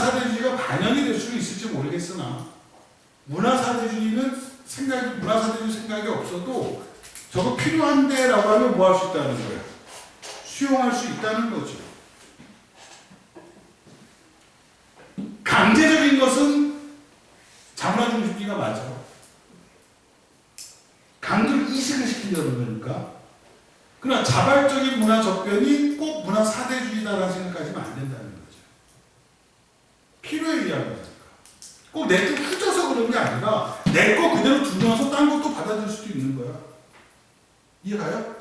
문화사대주의가 반영이 될 수는 있을지 모르겠으나 문화사대주의는 생각이 문화사대주의 생각이 없어도 저거 필요한데라고 하면 뭐 할 수 있다는 거예요. 수용할 수 있다는 거죠. 강제적인 것은 자문화 중심주의가 맞아. 강도를 이식을 시키려는 거니까. 그러나 자발적인 문화 접변이 꼭 문화 사대주의다라는 생각까지는 안 된다는 거죠. 필요에 의한 거니까. 꼭 내거 훔쳐서 그런 게 아니라 내 거 그대로 두면서 딴 것도 받아들일 수도 있는 거야. 이해가요?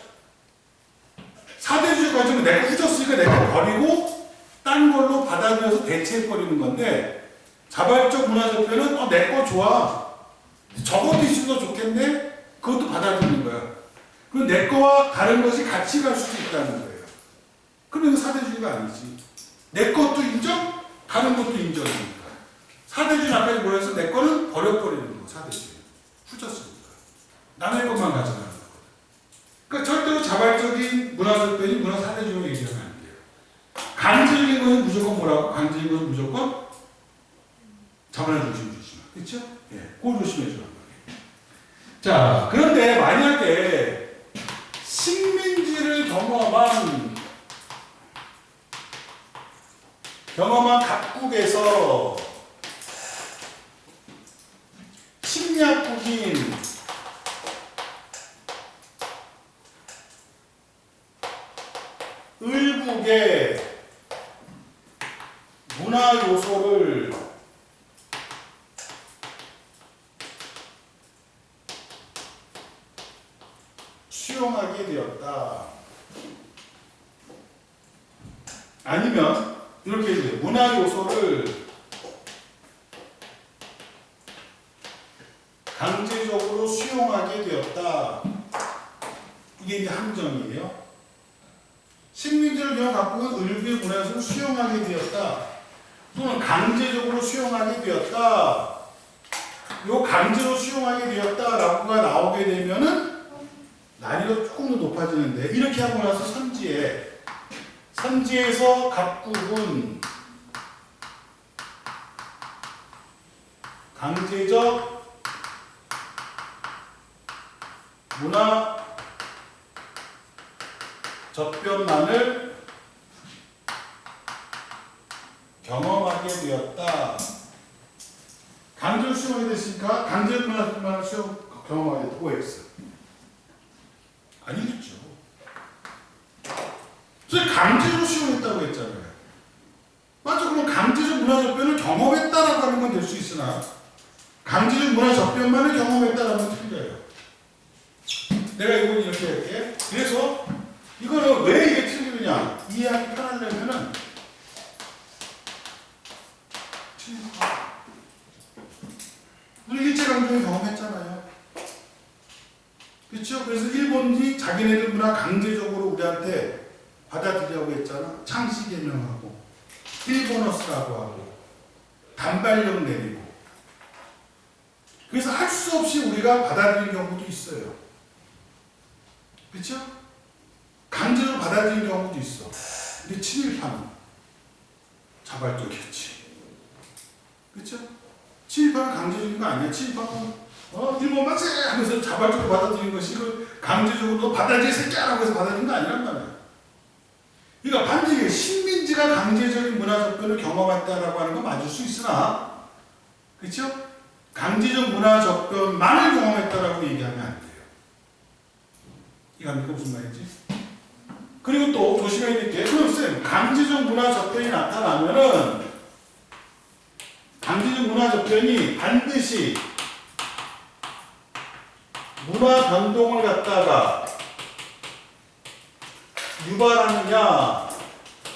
사대주의 관점은 내가 훔쳤으니까 내가 버리고 딴 걸로 받아들여서 대체해버리는 건데 자발적 문화 접변은 어, 내 거 좋아. 저것도 있으면 더 좋겠네? 그것도 받아들이는 거야. 그럼 내 거와 다른 것이 같이 갈 수도 있다는 거예요. 그러면 사대주의가 아니지. 내 것도 인정, 다른 것도 인정이니까. 아까 뭐라 해서 내 거는 버려버리는 거, 사대주의. 훔쳤으니까. 남의 것만 가져가는 거. 그러니까 절대로 자발적인 문화적변이 문화 사대주의로 얘기하면 안 돼요. 강제적인 것은 무조건 뭐라고? 강제적인 것은 무조건 자문화 중심주의지만. 그렇죠? 예. 그거 조심해 주는 거예요. 자, 그런데 만약에 식민지를 경험한 경험한 각국에서 team. 이게 이제 함정이에요. 식민지를 경험 각국은 을부의 문화 요소를 수용하게 되었다. 또는 강제적으로 수용하게 되었다. 요 강제로 수용하게 되었다라고가 나오게 되면은 난이도 조금 더 높아지는데 이렇게 하고 나서 선지에 선지에서 각국은 강제적 문화 접변만을 경험하게 되었다. 강제로 수용하게 됐으니까 접변만을 수용 경험하게 됐고 X. 아니겠죠. 그래서 강제로 수용했다고 했잖아요. 맞아, 그럼 강제적 문화 접변을 경험했다라고 하는 건 될 수 있으나 강제적 문화 접변만을 경험했다라는 건 틀려요. 내가 이건 이렇게 할게. 그래서 이거는 왜 이게 틀리느냐 이해하기 편하려면은 우리 일제강점기 경험했잖아요. 그렇죠? 그래서 일본이 자기네들 문화 강제적으로 우리한테 받아들이라고 했잖아. 창씨 개명하고 일본어스라고 하고 단발령 내리고 그래서 할 수 없이 우리가 받아들인 경우도 있어요. 그렇죠? 강제로 받아들인 경우도 있어. 근데 친일파는 자발적이었지. 그렇죠? 친일파는 강제적인 거 아니야. 친일파는 어, 일본 맞지? 하면서 자발적으로 받아들인 것이 그 강제적으로 받아들이 새끼야라고 해서 받아들인 거 아니란 말이야. 그러니까 반드시 식민지가 강제적인 문화 접근을 경험했다라고 하는 건 맞을 수 있으나, 그렇죠? 강제적 문화 접근만을 경험했다라고 얘기하면 안 돼요. 이해합니까? 무슨 말인지? 그리고 또 조심해야 될 게, 그럼 쌤, 강제적 문화 접근이 나타나면은, 강제적 문화 접근이 반드시 문화 변동을 갖다가 유발하느냐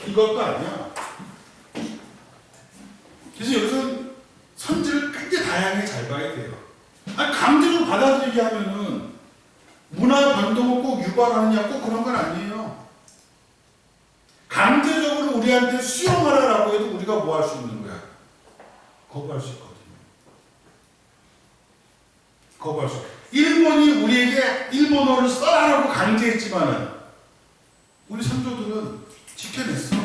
이것도 아니야. 그래서 여기서 선지를 굉장히 다양하게 잘 봐야 돼요. 아니 강제로 받아들이게 하면은 문화 변동을 꼭 유발하느냐 꼭 그런 건 아니에요. 강제적으로 우리한테 수용하라라고 해도 우리가 뭐 할 수 있는 거야? 거부할 수 있거든요. 거부할 수. 일본이 우리에게 일본어를 써라라고 강제했지만은 우리 선조들은 지켜냈어.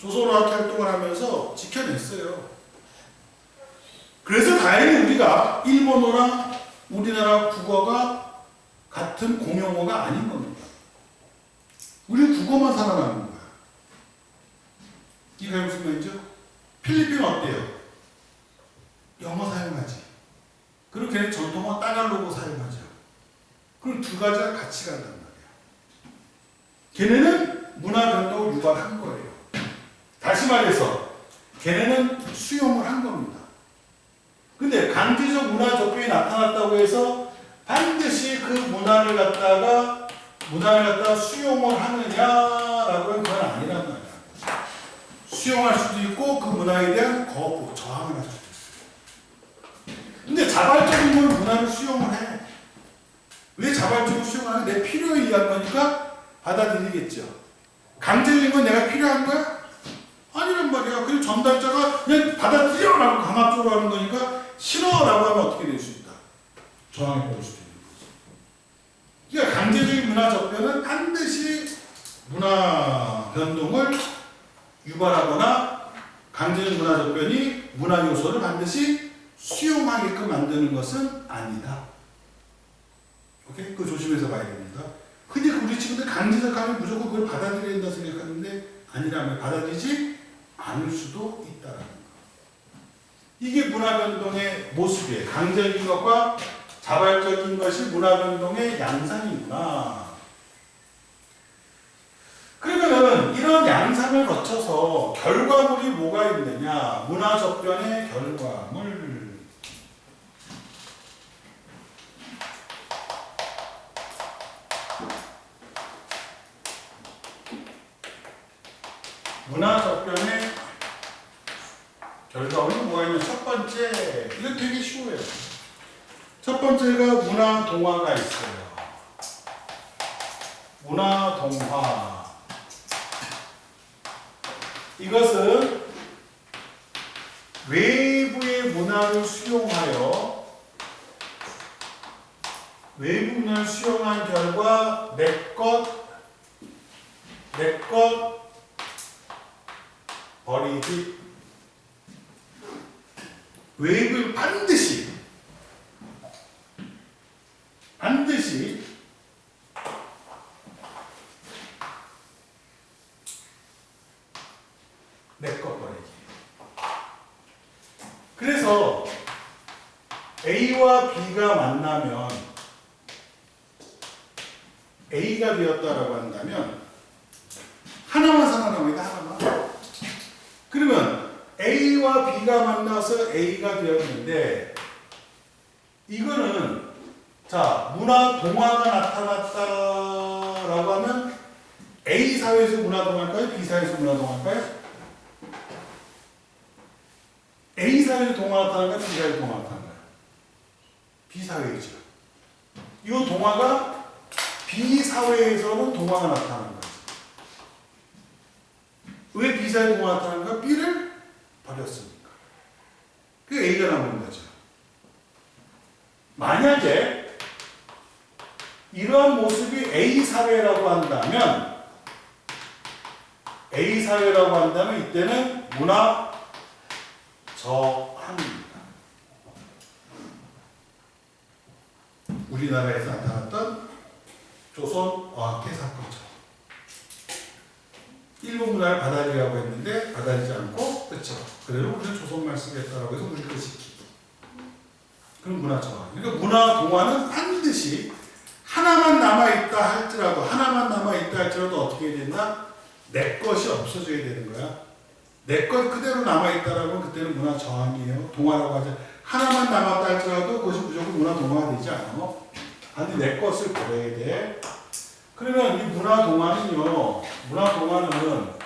조선어학 활동을 하면서 지켜냈어요. 그래서 다행히 우리가 일본어랑 우리나라 국어가 같은 공용어가 아닌 겁니다. 우리 국어만 살아나는 거야. 이게 무슨 말이죠? 필리핀 어때요? 영어 사용하지. 그리고 걔네 전통어 따갈로그 사용하죠. 그럼 두 가지가 같이 간단 말이야. 걔네는 문화 변동을 유발한 거예요. 다시 말해서 걔네는 수용을 한 겁니다. 근데 강제적 문화 접촉이 나타났다고 해서 반드시 그 문화를 갖다가 문화를 갖다가 수용을 하느냐라고 하면 그건 아니란 말이야. 수용할 수도 있고 그 문화에 대한 거부, 저항을 할 수도 있어요. 근데 자발적인 건 문화를 수용을 해. 왜 자발적으로 수용을 하냐? 내 필요에 의한 거니까 받아들이겠죠. 강제적인 건 내가 필요한 거야? 아니란 말이야. 그냥 전달자가 그냥 받아들여라고 강압적으로 하는 거니까 싫어라고 하면 어떻게 될 수 있다? 저항해 버릴 수도. 그러니까 강제적인 문화 접변은 반드시 문화 변동을 유발하거나 강제적 문화 접변이 문화 요소를 반드시 수용하게끔 만드는 것은 아니다. 오케이? 그거 조심해서 봐야 됩니다. 근데 우리 친구들 강제적 하면 무조건 그걸 받아들여야 된다 생각하는데 아니라면 받아들이지 않을 수도 있다라는 거. 이게 문화 변동의 모습이에요. 강제적인 것과 자발적인 것이 문화 변동의 양상이구나. 그러면은 이런 양상을 거쳐서 결과물이 뭐가 있느냐? 문화 접변의 결과물. 문화 접변의 결과물은 뭐가 있냐? 첫 번째, 이거 되게 쉬워요. 첫 번째가 문화 동화가 있어요. 문화 동화. 이것은 외부의 문화를 수용하여 외부 문화를 수용한 결과 내 것, 내 것 버리기 외부 반드시 반드시 내것 버리기. 그래서 A와 B가 만나면 A가 되었다라고 한다면 하나만 살아남으니까 하나만. 그러면 A와 B가 만나서 A가 되었는데 이거는 자 문화 동화가 나타났다라고 하면 A 사회에서 문화 동화일까요? B 사회에서 문화 동화일까요? A 사회에서 동화 나타나는가? B 사회에서 동화 나타나는가? B 사회이죠. 이 동화가 B 사회에서는 동화가 나타나는 거죠. 왜 B 사회 동화 나타나는가? B를 버렸으니까. 그 A가 나오는 거죠. 만약에 이러한 모습이 A 사회라고 한다면 A 사회라고 한다면 이때는 문화 저항입니다. 우리나라에서 나타났던 조선 어학회 사건처럼 일본 문화를 받아들이라고 했는데 받아들이지 않고 그렇죠. 그대로 우리는 조선말 쓰겠다라고 해서 우리 걸 시키고 그런 문화 저항. 그러니까 문화 동화는 반드시 하나만 남아있다 할지라도 하나만 남아있다 할지라도 어떻게 해야 된다? 내 것이 없어져야 되는 거야. 내 것 그대로 남아있다라고 그때는 문화 저항이에요. 동화라고 하죠. 하나만 남았다 할지라도 그것이 무조건 문화 동화가 되지 않아. 아니 내 것을 버려야 돼. 그러면 이 문화 동화는요. 문화 동화는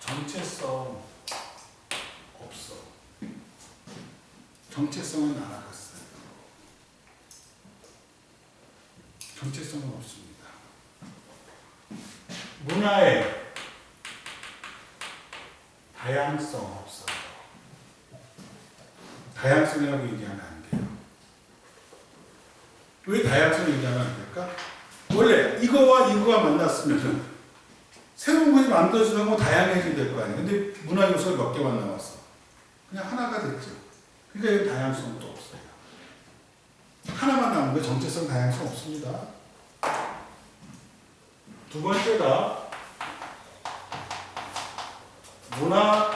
정체성 없어. 정체성은 날아갔어요. 정체성은 없습니다. 문화에 다양성 없어요. 다양성이라고 얘기하면 안 돼요. 왜 다양성 얘기하면 안 될까? 원래 이거와 이거가 만났으면 새로운 것이 만들어지는 건 다양해지게 될 거 아니에요. 근데 문화 요소가 몇 개만 남았어. 그냥 하나가 됐죠. 그러니까 다양성도 없어요. 하나만 남은 거 정체성 다양성 없습니다. 두 번째가 문화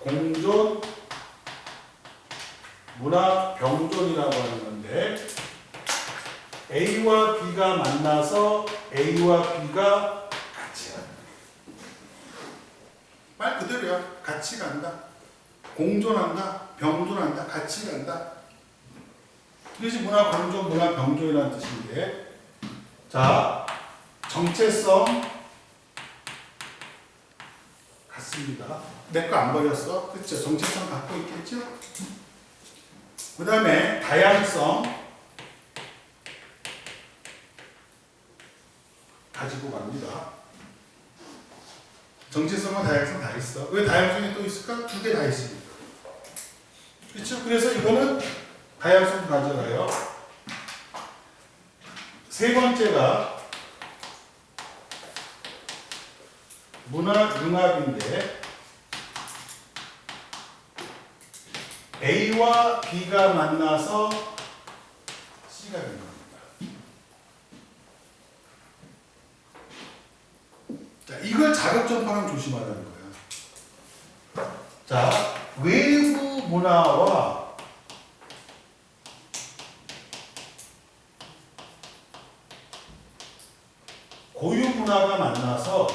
공존, 문화 병존이라고 하는 건데 A와 B가 만나서 A와 B가 같이 간다. 말 그대로야. 같이 간다. 공존한다. 병존한다. 같이 간다. 이것이 문화 공존, 문화 병존이라는 뜻인데 자, 정체성 같습니다. 내 거 안 버렸어. 그렇죠. 정체성 갖고 있겠죠? 그 다음에 다양성 가지고 갑니다. 정체성과 다양성 다 있어. 왜 다양성이 또 있을까? 두 개 다 있으니까. 그렇죠? 그래서 이거는 다양성 가져가요. 세 번째가 문화 융합인데 A와 B가 만나서 C가 된 겁니다. 자, 이걸 자극 전파랑 조심하라는 거야. 자, 외부 문화와 고유 문화가 만나서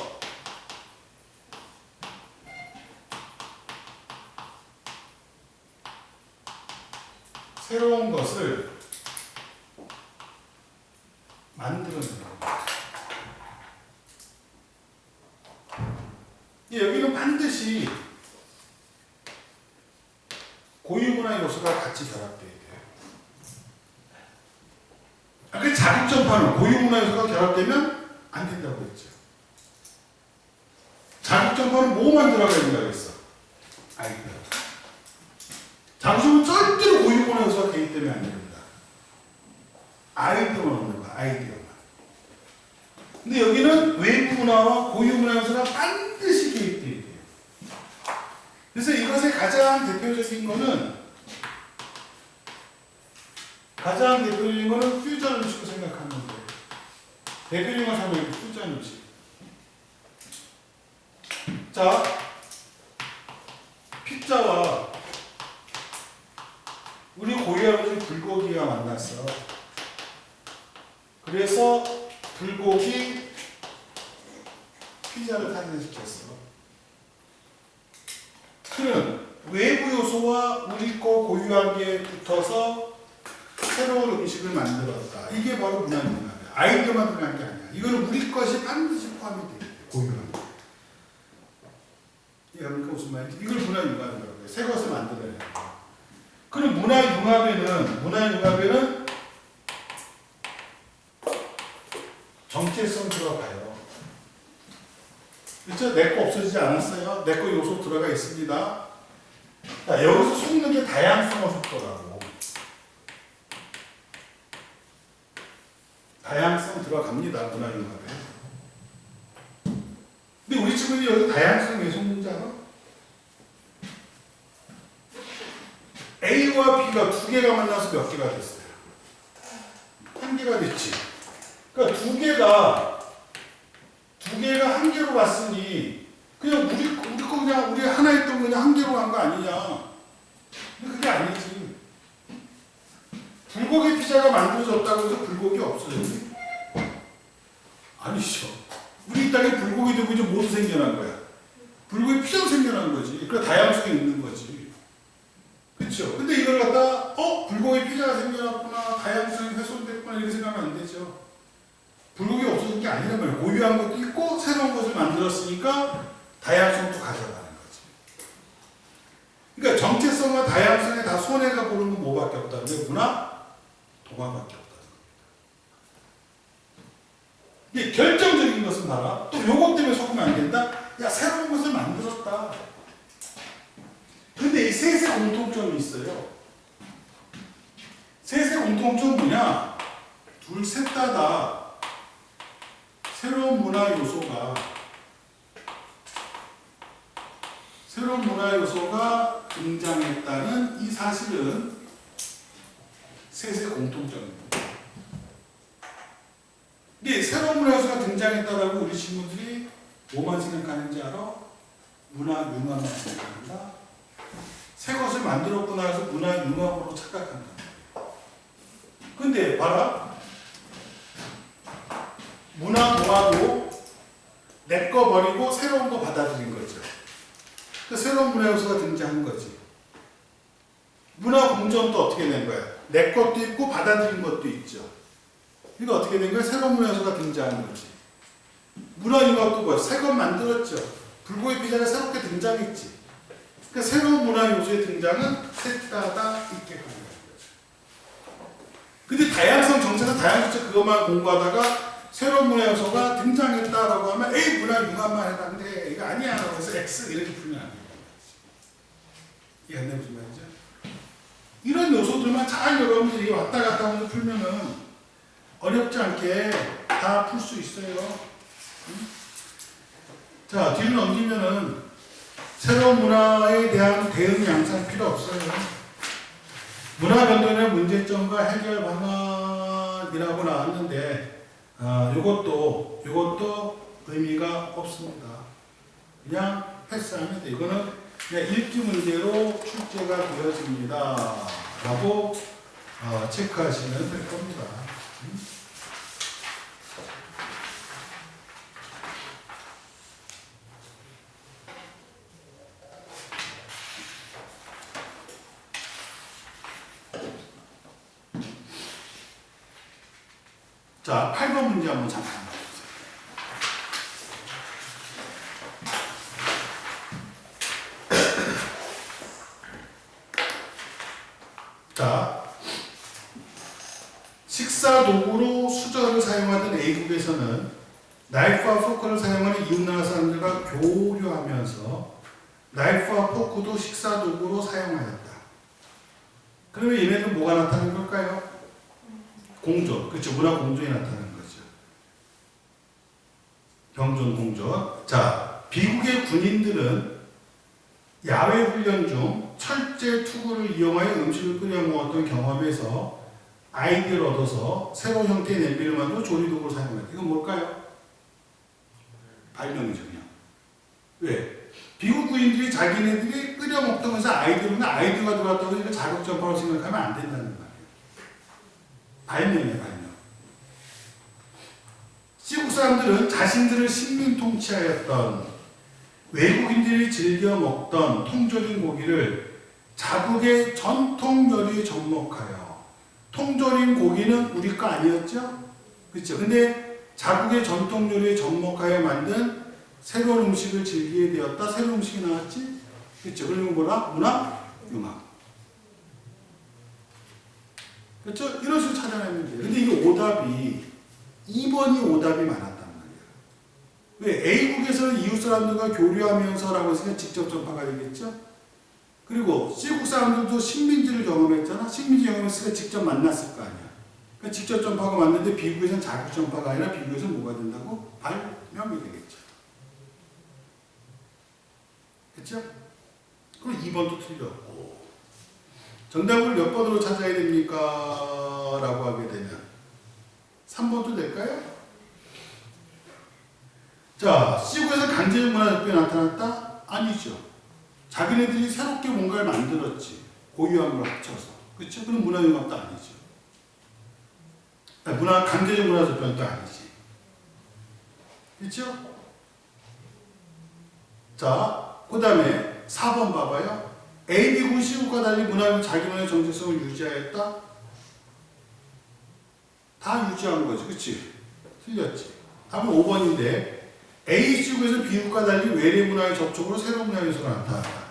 새로운 것을 만들어내는 겁니다. 예, 여기는 반드시 고유문화 요소가 같이 결합되어야 돼요. 아까 자극전파는 고유문화 요소가 결합되면 안 된다고 했죠. 자극전파는 뭐만 들어가야 된다고 했어? 아이디어. 자극전파는 절대로 고유문화 요소가 개입되면 안 됩니다. 아이디어만 없는 거야, 아이디어만. 근데 여기는 외부 문화와 고유 문화 요소가 반드시 개입돼야 돼요. 그래서 이것의 가장 대표적인 거는 가장 대표적인 거는 퓨전 음식을 생각하는 거예요. 대표적인 건 사면 퓨전 음식. 자, 피자와 우리 고유하는 불고기가 만났어. 그래서 불고기 피자를 탄생시켰어. 그는 외부 요소와 우리 거 고유한 게 붙어서 새로운 음식을 만들었다. 이게 바로 문화융합이야. 아이디어만 들어간 게 아니야. 이거는 우리 것이 반드시 포함이 돼. 이해합니까? 무슨 말인지? 이걸 문화융합이라고 해요. 새 것을 거야. 그럼 문화융합에는 문화융합에는 정체성 들어가요. 그렇죠? 내 거 없어지지 않았어요. 내 거 요소 들어가 있습니다. 자, 여기서 속는 게 다양성을 속더라고. 다양성 들어갑니다. 문화융합에. 근데 우리 친구들이 여기 다양성 왜속는지 알아? A와 B가 두 개가 만나서 몇 개가 됐어요? 한 개가 됐지. 그러니까 두 개가 두 개가 한 개로 왔으니 그냥 우리 우리 거 그냥 우리 하나 했던 거 그냥 한 개로 간 거 아니냐? 근데 그게 아니지. 불고기 피자가 만들어졌다고 해서 불고기 없어졌니? 아니죠. 우리 땅에 불고기도 그저 모두 생겨난 거야. 불고기 피자도 생겨난 거지. 그 다양성이 있는 거지. 그렇죠. 근데 이걸 갖다 어 불고기 피자가 생겨났구나, 다양성이 훼손됐구나 이렇게 생각하면 안 되죠. 불고기 없어진 게 아니란 말이에요. 고유한 것도 있고 새로운 것을 만들었으니까 다양성도 가져가는 거지. 그러니까 정체성과 다양성에 다 손해가 보는 건 뭐밖에 없다는데 문화 동화밖에 없다는 겁니다. 이게 결정적인 것은 봐라. 또 요것 때문에 속으면 안 된다. 야 새로운 것을 만들었다. 근데 이 셋의 공통점이 있어요. 셋의 공통점 뭐냐? 둘, 셋 다다 새로운 문화 요소가 새로운 문화 요소가 등장했다는 이 사실은 셋의 공통점입니다. 근데 새로운 문화 요소가 등장했다라고 우리 친구들이 뭐만 생각하는지 알아? 문화 융합만 생각한다. 새 것을 만들었구나 해서 문화 융합으로 착각한다. 근데 봐라. 문화 동화도 내 거 버리고 새로운 거 받아들인 거죠. 그 새로운 문화 요소가 등장한 거지. 문화 공정도 어떻게 된 거야? 내 것도 있고 받아들인 것도 있죠. 이거 어떻게 된 거야? 새로운 문화 요소가 등장한 거지. 문화 융합도 뭐야? 새것 만들었죠. 불고기 피자가 새롭게 등장했지. 그러니까 새로운 문화 요소의 등장은 셋다다 있게. 근데 다양성 정체는 다양성 그것만 공부하다가 새로운 문화 요소가 등장했다라고 하면 에이 문화 융합만 해봤는데 이거 아니야 그래서 X 이렇게 풀면 안 돼요. 이해 안 되는 무슨 말이죠? 이런 요소들만 잘 여러분들이 왔다 갔다 하면서 풀면은 어렵지 않게 다 풀 수 있어요. 응? 자 뒤로 넘기면은 새로운 문화에 대한 대응 양상 필요 없어요. 문화 변동의 문제점과 해결 방안이라고 나왔는데 아, 요것도 요것도 의미가 없습니다. 그냥 패스하면 돼. 이거는 그냥 읽기 문제로 출제가 되어집니다. 라고 어, 체크하시면 될 겁니다. 음? 자, 8번 문제 한번 잠깐 봐보세요. 자, 식사 도구로 수저를 사용하던 A국에서는 나이프와 포크를 사용하는 이웃나라 사람들과 교류하면서 나이프와 포크도 식사 도구로 사용하였다. 그러면 얘네들 뭐가 나타나는 걸까요? 공존, 그렇죠. 문화 공존이 나타나는 거죠. 경존, 공존. 자, 미국의 군인들은 야외 훈련 중 철제 투구를 이용하여 음식을 끓여 먹었던 경험에서 아이디어를 얻어서 새로운 형태의 냄비를 만들어 조리도구로 사용했다. 이건 뭘까요? 발명이죠, 그냥. 왜? 미국 군인들이 자기네들이 끓여 먹던 것에 아이디어가 아이디어가 들어왔다고 해서 자극적으로 생각하면 안 된다는 말이에요. 발명이에요, 발명. 시국 사람들은 자신들을 식민 통치하였던 외국인들이 즐겨 먹던 통조림 고기를 자국의 전통 요리에 접목하여 통조림 고기는 우리 거 아니었죠? 그렇죠? 근데 자국의 전통 요리에 접목하여 만든 새로운 음식을 즐기게 되었다. 새로운 음식이 나왔지? 그렇죠? 그리고 뭐라? 문화? 융합. 그렇죠? 이런 식으로 찾아내면 돼요. 근데 이게 오답이 2번이 오답이 많았단 말이에요. 왜? A국에서는 이웃 사람들과 교류하면서라고 했으니까 직접 전파가 되겠죠? 그리고 C국 사람들도 식민지를 경험했잖아. 식민지 경험했으니까 직접 만났을 거 아니야. 그러니까 직접 전파가 맞는데 B국에서는 자국 전파가 아니라 B국에서는 뭐가 된다고? 발명이 되겠죠. 그렇죠? 그럼 2번도 틀렸고 정답을 몇 번으로 찾아야 됩니까? 라고 하게 되면 3번도 될까요? 자, C국에서 강제적 문화적이 나타났다? 아니죠. 자기네들이 새롭게 뭔가를 만들었지. 고유한 걸 합쳐서. 그렇죠? 그럼 문화융합도 아니죠. 아니, 문화, 강제적 문화적변도 아니지. 그렇죠? 자, 그 다음에 4번 봐봐요. A, B 군 시국과 달리 문화는 자기만의 정체성을 유지하였다? 다 유지한 거지. 그치? 틀렸지. 답은 5번인데 A 시국에서 B국과 달리 외래 문화의 접촉으로 새로운 문화 요소가 나타났다.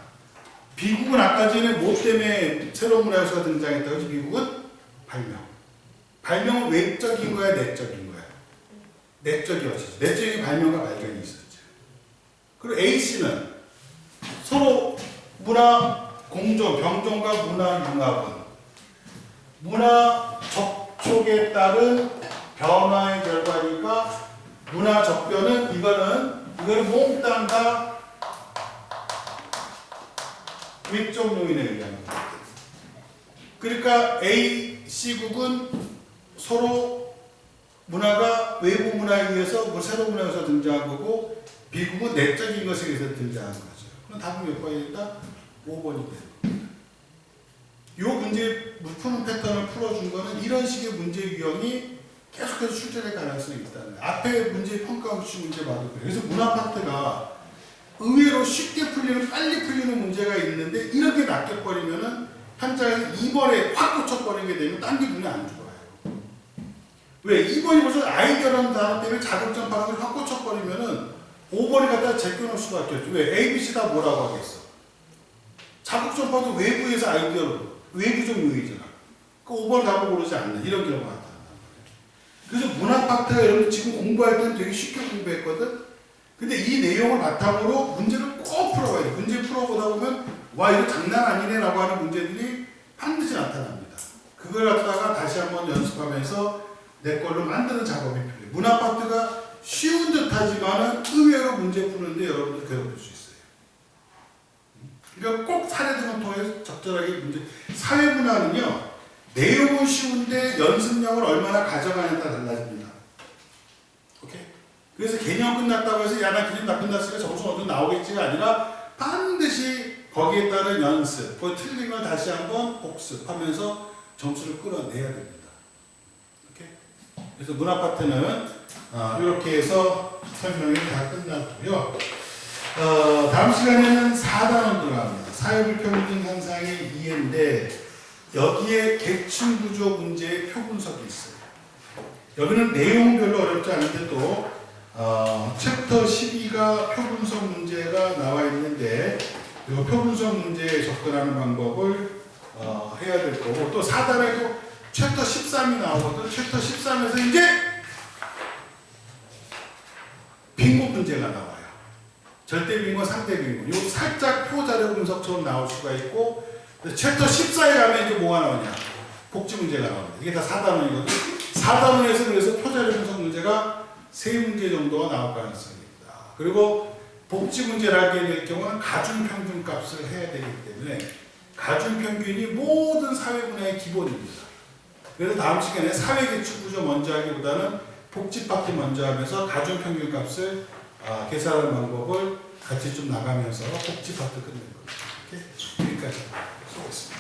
B국은 아까 전에 뭐 때문에 새로운 문화 요소가 등장했다고 했지? B국은 발명. 발명은 외적인 거야, 내적인 거야? 내적이었지. 내적인 발명과 발견이 있었죠. 그리고 A 씨는 서로 문화 공존, 병존과 문화 융합은 문화 접촉에 따른 변화의 결과니까 문화 적변은 이거는 이거는 몽땅 다 외적 요인에 의한 거예요. 그러니까 A, C국은 서로 문화가 외부 문화에 의해서 뭐 새로운 문화에서 등장한 거고 B국은 내적인 것에 의해서 등장한 거죠. 그럼 답은 몇 된다? 5번이 돼요. 요 문제 푸는 패턴을 풀어준 거는 이런 식의 문제 유형이 계속해서 출제될 가능성이 있다는 거예요. 앞에 문제 평가 없이 문제 봐도 그래요. 그래서 문화 파트가 의외로 쉽게 풀리는 빨리 풀리는 문제가 있는데 이렇게 낚여버리면은 한장에서 2번에 확 꽂혀버리게 되면 딴 게 눈에 안 좋아요. 왜? 2번이 벌써 아이디어라는 단어 때문에 자극점 파악을 확 꽂혀버리면은 5번이 갖다 제껴놓을 수밖에 없죠. 왜? A, B, C 다 뭐라고 하겠어? 자극점 파악은 외부에서 아이디어로 외부적 요인이잖아. 그 5번 답을 고르지 않는 이런 경우가 나타난단 말이에요. 그래서 문학 파트가 여러분 지금 공부할 때는 되게 쉽게 공부했거든? 근데 이 내용을 바탕으로 문제를 꼭 풀어봐야 돼. 문제 풀어보다 보면 와 이거 장난 아니네 라고 하는 문제들이 반드시 나타납니다. 그걸 갖다가 다시 한번 연습하면서 내 걸로 만드는 작업이 필요해요. 문학 파트가 쉬운 듯 하지만은 의외로 문제 푸는데 여러분들 괴롭힐 수 있어요. 그러니까 꼭 사례들을 통해서 적절하게 문제 사회문화는요 내용은 쉬운데 연습량을 얼마나 가져가냐에 따라 달라집니다. 오케이? 그래서 개념 끝났다고 해서 야 나 개념 다 끝났으니까 점수 어디 나오겠지가 아니라 반드시 거기에 따른 연습, 그 틀린 걸 다시 한번 복습하면서 점수를 끌어내야 됩니다. 오케이? 그래서 문화 파트는 아, 이렇게 해서 설명이 다 끝났고요. 어, 다음 시간에는 4단원 들어갑니다. 사회불평등 현상의 이해인데 여기에 계층 구조 문제의 표 분석이 있어요. 여기는 내용 별로 어렵지 않은데 또 어, 챕터 12가 표 분석 문제가 나와 있는데 이 표 분석 문제에 접근하는 방법을 어, 해야 될 거고 또 4단에도 챕터 13이 나오거든. 챕터 13에서 이제 빈곤 문제가 나와요. 절대 빈곤, 상대 빈곤. 요 살짝 표 자료 분석처럼 나올 수가 있고 챕터 14에 가면 이제 뭐가 나오냐? 복지 문제가 나옵니다. 이게 다 4단원이거든. 4단원에서 그래서 표 자료 분석 문제가 세 문제 정도가 나올 가능성이 있다. 그리고 복지 문제를 하게 될 경우는 가중 평균 값을 해야 되기 때문에 가중 평균이 모든 사회 분야의 기본입니다. 그래서 다음 시간에 사회 계층 구조 먼저 하기보다는 복지 파트 먼저 하면서 가중 평균 값을 아, 계산하는 방법을 같이 좀 나가면서 복지 파트 끝내는 거죠. 이렇게 여기까지 수고했습니다.